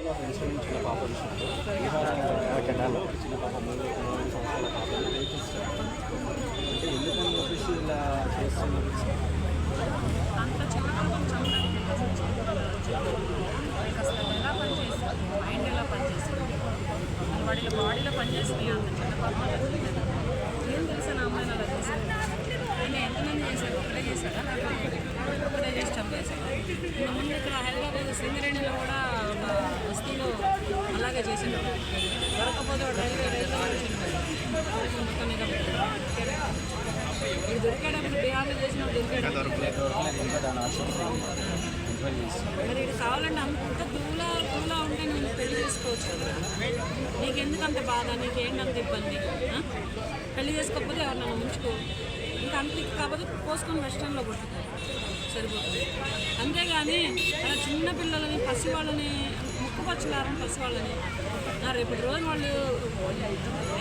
Incident చిన్న పాప విషయంలో చిన్న పాప మూడు మూడు సంవత్సరాల పాప అంటే ఎందుకని చెప్పేసి ఇలా చేస్తున్నారు చిన్న ఎలా మైండ్ ఎలా పనిచేస్తుంది అసలు బాడీలో పనిచేస్తుంది అంత చిన్న ఏం తెలుసా నా అమ్మాయిని అలా చేశాను ఆయన ఎంతమంది చేశారు ఒక్కడే చేశాడా ఒక్కడే చేసి చంపేశాడు ముందు ఇక్కడ హైదరాబాద్ సింగరేణిలో కూడా వస్తువులో అలాగే చేసిండు దొరకపోతే రైల్వే రైల్వే దొరికేటప్పుడు బీహార్లో చేసిన మరి ఇది కావాలంటే అంత దూలా దూలా ఉంటే నేను పెళ్ళి చేసుకోవచ్చు కదా నీకెందుకు అంత బాధ అంత ఇబ్బంది? పెళ్ళి చేసుకోకపోతే ఎవరు నన్ను ఉంచుకో ఇంకా అంత కాకపోతే పోసుకొని వెస్టర్న్లో కొట్టుకో సరిపోతుంది అంతేగాని అలా చిన్న పిల్లలని పసివాళ్ళని ముక్కు పచ్చలారని పసివాళ్ళని. నా రేపటి రోజు వాళ్ళు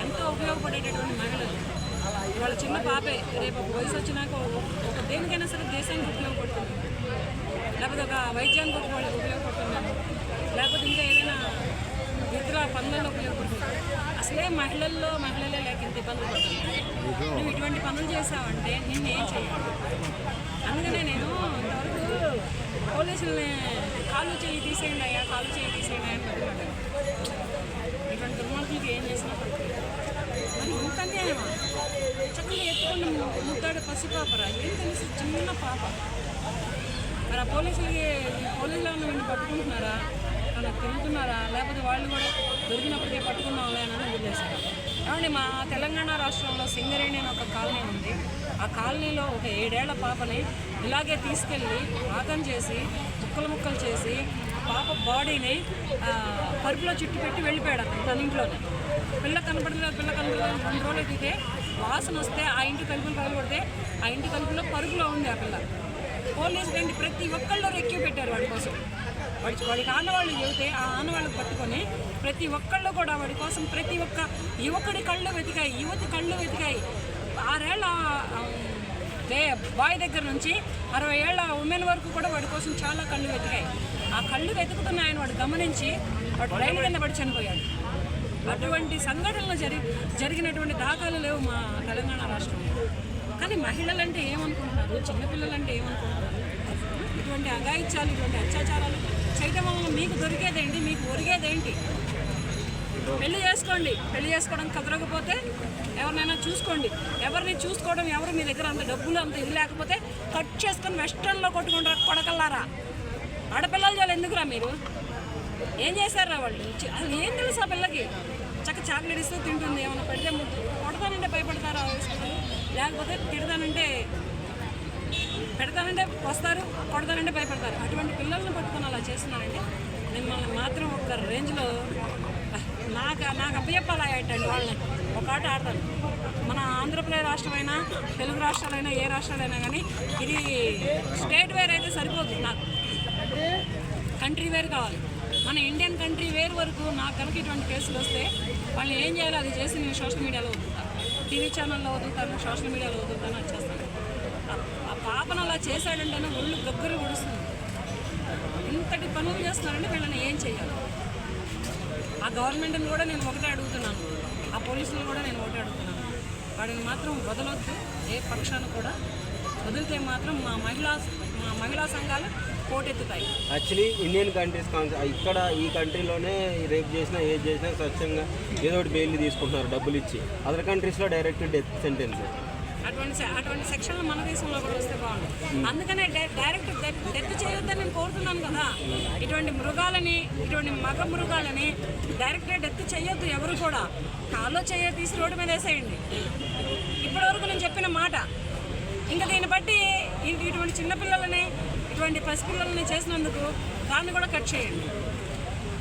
ఎంతో ఉపయోగపడేటటువంటి మహిళలు. వాళ్ళ చిన్న పాపే రేపు ఒక వయసు వచ్చినాక ఒక- దేనికైనా సరే దేశానికి ఉపయోగపడుతుంది. లేకపోతే ఒక వైద్యానికి ఒక వాళ్ళకి ఉపయోగపడుతున్నాము లేకపోతే ఇంకా ఏదైనా ఇతర పనులలో ఉపయోగపడుతుంది. అసలే మహిళల్లో మహిళలే లేక ఇంత ఇబ్బందులు పడుతుంది నువ్వు ఇటువంటి పనులు చేసావంటే నిన్నేం చేయాలి? అందుకనే నేను ఇంతవరకు పోలీసుల్ని కాలు చెయ్యి తీసేయండి అయ్యా కాలు చెయ్యి తీసేయండి అని పెట్టుకున్నాను ఇటువంటి దుర్మార్గులకి ఏం చేసినా మరి ఇంత అన్యాయమా చక్కగా ఎత్తుకున్న ముద్దాడు పసిపాపరా. ఏం తెలుసు? చిన్న పాప. మరి ఆ పోలీసులకి పోలీసులో ఉన్న వీడిని పట్టుకుంటున్నారా? వాళ్ళకి తిరుగుతున్నారా? లేకపోతే వాళ్ళు కూడా దొరికినప్పటికే పట్టుకున్నాంలే అని వదిలేశారు కాబట్టి మా తెలంగాణ రాష్ట్రంలో సింగరేణి అని ఒక కాలనీ ఉంది. ఆ కాలనీలో ఒక ఏడేళ్ళ పాపని ఇలాగే తీసుకెళ్ళి పాకం చేసి ముక్కలు ముక్కలు చేసి పాప బాడీని పరుపులో చుట్టు పెట్టి వెళ్ళిపోయాడు అతను తన ఇంట్లోనే. పిల్ల కనపడలేదు పిల్ల కనపడలేదు. రెండు రోజులు ఎదిగితే వాసన వస్తే ఆ ఇంటి తలుపులు పగలబడితే ఆ ఇంటి తలుపులో పరుగులో ఉంది ఆ పిల్ల. పోలీసులు ఏంటి? ప్రతి ఒక్కళ్ళు రెక్యూ పెట్టారు వాడి కోసం. వాడి వాడికి ఆనవాళ్ళు చెబితే ఆ ఆనవాళ్ళకి పట్టుకొని ప్రతి ఒక్కళ్ళు కూడా వాడి కోసం ప్రతి ఒక్క యువకుడి కళ్ళు వెతికాయి యువతి కళ్ళు వెతికాయి. ఆరేళ్ళ ఆ, బాయ్ దగ్గర నుంచి అరవై ఏళ్ళ ఉమెన్ వరకు కూడా వాడి కోసం చాలా కళ్ళు వెతికాయి. ఆ కళ్ళు వెతుకుతున్న ఆయన వాడు గమనించి వాడు రైలు కింద పడి చనిపోయాడు. అటువంటి సంఘటనలు జరి జరిగినటువంటి దాఖలు లేవు మా తెలంగాణ రాష్ట్రంలో. కానీ మహిళలంటే ఏమనుకుంటున్నారు? చిన్నపిల్లలంటే ఏమనుకుంటున్నారు? ఇటువంటి అగాయిత్యాలు ఇటువంటి అత్యాచారాలు చేయటం వలన మీకు దొరికేదేంటి? మీకు ఒరిగేదేంటి? పెళ్ళి చేసుకోండి. పెళ్ళి చేసుకోవడం కుదరకపోతే ఎవరినైనా చూసుకోండి. ఎవరిని చూసుకోవడం ఎవరు మీ దగ్గర అంత డబ్బులు అంత ఇది లేకపోతే కట్ చేసుకొని వెస్ట్రన్లో కొట్టుకుంటారు కొడకల్లారా? ఆడపిల్లలు చాలా ఎందుకురా మీరు? ఏం చేశారా వాళ్ళు? అసలు ఏం తెలుసు ఆ పిల్లకి? చక్క చాక్లెట్ ఇస్తూ తింటుంది ఏమైనా పెడితే ముద్దు కొడతానంటే భయపడతారా లేకపోతే తిడతానంటే పెడతానంటే వస్తారు కొడతానంటే భయపడతారు. అటువంటి పిల్లల్ని పట్టుకొని అలా చేస్తున్నారంటే మిమ్మల్ని మాత్రం ఒక రేంజ్లో నాకు నాకు అప్పచెప్పాలి అయ్యేటండి వాళ్ళని. ఒక ఆట ఆడతారు. మన ఆంధ్రప్రదేశ్ రాష్ట్రమైనా తెలుగు రాష్ట్రాలైనా ఏ రాష్ట్రాలైనా కానీ ఇది స్టేట్ వేర్ అయితే సరిపోదు నాకు. కంట్రీ వేర్ కావాలి. మన ఇండియన్ కంట్రీ వేర్ వరకు నాకు కనుక ఇటువంటి కేసులు వస్తే వాళ్ళు ఏం చేయాలో అది చేసి నేను సోషల్ మీడియాలో వదులుతాను టీవీ ఛానల్లో వదులుతాను సోషల్ మీడియాలో వదులుతాను అది చేస్తాను. ఆ- పాపను అలా చేశాడంటేనే ఒళ్ళు గగ్గరు పొడుస్తుంది ఇంతటి పనులు చేస్తున్నారంటే వీళ్ళని ఏం చేయాలి ఆ గవర్నమెంట్ని కూడా నేను ఒకటే అడుగుతున్నాను. ఆ పోలీసులు కూడా నేను ఒకటే అడుగుతున్నాను. వాడిని మాత్రం వదలొద్దు. ఏ పక్షాన కూడా వదిలితే మాత్రం మా మహిళా మా మహిళా సంఘాలు పోటెత్తుతాయి యాక్చువల్లీ ఇండియన్ కంట్రీస్ కాన్సెప్ట్ ఇక్కడ ఈ కంట్రీలోనే రేప్ చేసినా ఏది చేసినా స్వచ్ఛంగా ఏదో ఒకటి బెయిల్ తీసుకుంటున్నారు డబ్బులు ఇచ్చి అదర్ కంట్రీస్లో డైరెక్ట్ డెత్ సెంటెన్స్. అటువంటి అటువంటి సెక్షన్లు మన దేశంలో కూడా వస్తే బాగుంటుంది అందుకనే డై- డైరెక్ట్ డెత్ డెత్ చేయొద్దని నేను కోరుతున్నాను కదా. ఇటువంటి మృగాలని ఇటువంటి మగ మృగాలని డైరెక్ట్గా డెత్ చేయొద్దు ఎవరు కూడా. కాలో చేయ తీసి రోడ్డు మీద వేసేయండి. ఇప్పటివరకు నేను చెప్పిన మాట. ఇంకా దీన్ని బట్టి ఇటువంటి చిన్నపిల్లలని ఇటువంటి పసిపిల్లలని చేసినందుకు దాన్ని కూడా కట్ చేయండి.